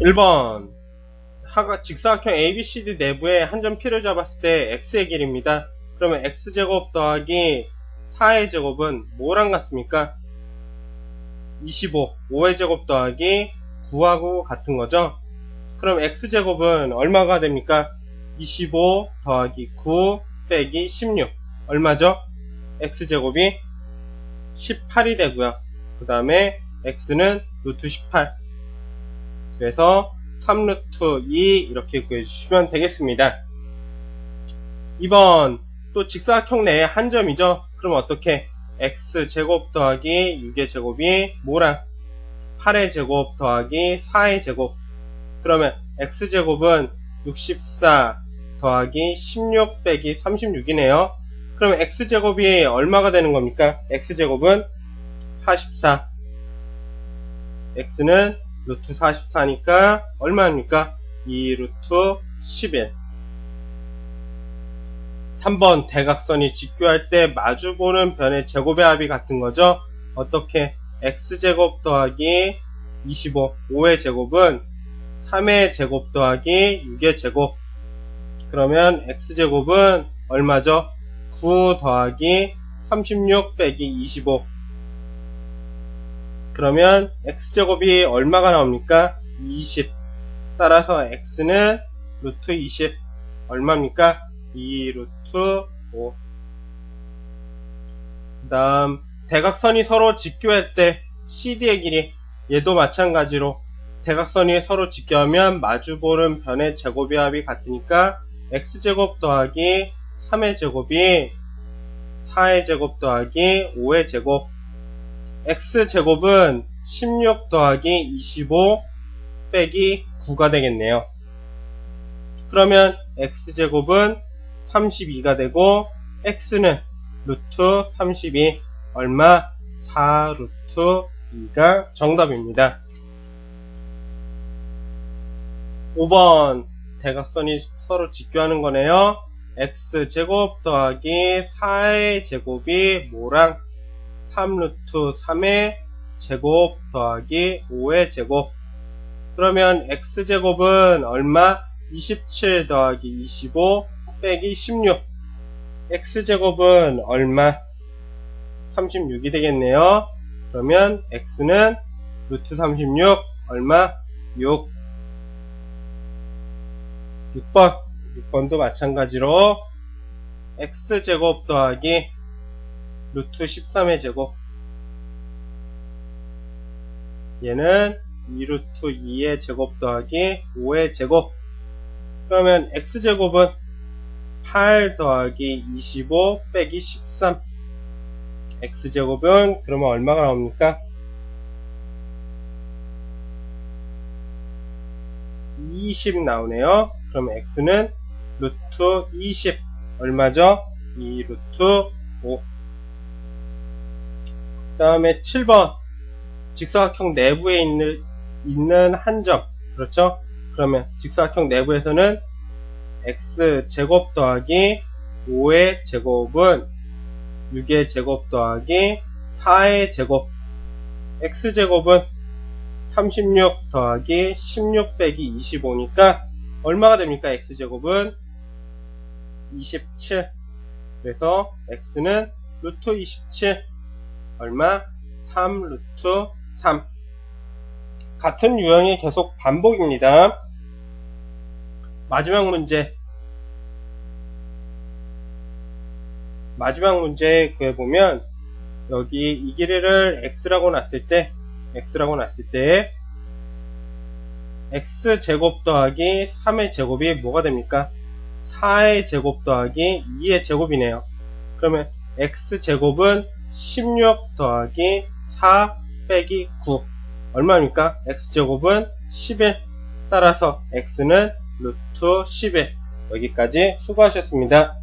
1번 하가 직사각형 ABCD 내부에 한 점 P를 잡았을 때 X의 길이입니다. 그러면 X제곱 더하기 4의 제곱은 뭐랑 같습니까? 25, 5의 제곱 더하기 9하고 같은 거죠? 그럼 X제곱은 얼마가 됩니까? 25 더하기 9 빼기 16 얼마죠? X제곱이 18이 되고요. 그 다음에 X는 루트 18 그래서 3루트 2 이렇게 구해주시면 되겠습니다. 2번 또 직사각형 내에 한 점이죠. 그럼 어떻게 x제곱 더하기 6의 제곱이 뭐랑 8의 제곱 더하기 4의 제곱 그러면 x제곱은 64 더하기 16 빼기 36이네요. 그러면 x제곱이 얼마가 되는 겁니까? x제곱은 44 x는 루트 44니까 얼마입니까? 2 루트 11 3번 대각선이 직교할 때 마주보는 변의 제곱의 합이 같은 거죠. 어떻게 x제곱 더하기 25, 5의 제곱은 3의 제곱 더하기 6의 제곱 그러면 x제곱은 얼마죠? 9 더하기 36 빼기 25 그러면 x제곱이 얼마가 나옵니까? 20 따라서 x는 루트 20 얼마입니까? 2 루트 5. 그 다음, 대각선이 서로 직교할 때 CD의 길이 얘도 마찬가지로 대각선이 서로 직교하면 마주보는 변의 제곱의 합이 같으니까 x제곱 더하기 3의 제곱이 4의 제곱 더하기 5의 제곱 x제곱은 16 더하기 25 빼기 9가 되겠네요. 그러면 x제곱은 32가 되고 x는 루트 32 얼마 4 루트 2가 정답입니다. 5번 대각선이 서로 직교하는 거네요. x제곱 더하기 4의 제곱이 뭐랑 3루트 3의 제곱 더하기 5의 제곱 그러면 x제곱은 얼마? 27 더하기 25 빼기 16 x제곱은 얼마? 36이 되겠네요. 그러면 x는 루트 36 얼마? 6 6번 6번도 마찬가지로 x제곱 더하기 루트 13의 제곱 얘는 2루트 2의 제곱 더하기 5의 제곱 그러면 x제곱은 8 더하기 25 빼기 13 x제곱은 그러면 얼마가 나옵니까? 20 나오네요. 그럼 x는 루트 20 얼마죠? 2 루트 5. 그 다음에 7번 직사각형 내부에 있는, 있는 한 점. 그렇죠? 그러면 직사각형 내부에서는 x 제곱 더하기 5의 제곱은 6의 제곱 더하기 4의 제곱 x 제곱은 36 더하기 16 빼기 25니까 얼마가 됩니까? x 제곱은 27 그래서 x는 루트 27 얼마? 3 루트 3 같은 유형이 계속 반복입니다. 마지막 문제 마지막 문제 그에 보면 여기 이 길이를 x라고 놨을 때 x라고 놨을 때 x제곱 더하기 3의 제곱이 뭐가 됩니까? 4의 제곱 더하기 2의 제곱이네요. 그러면 x제곱은 16 더하기 4 빼기 9 얼마입니까? x제곱은 11 따라서 x는 루트 11 여기까지 수고하셨습니다.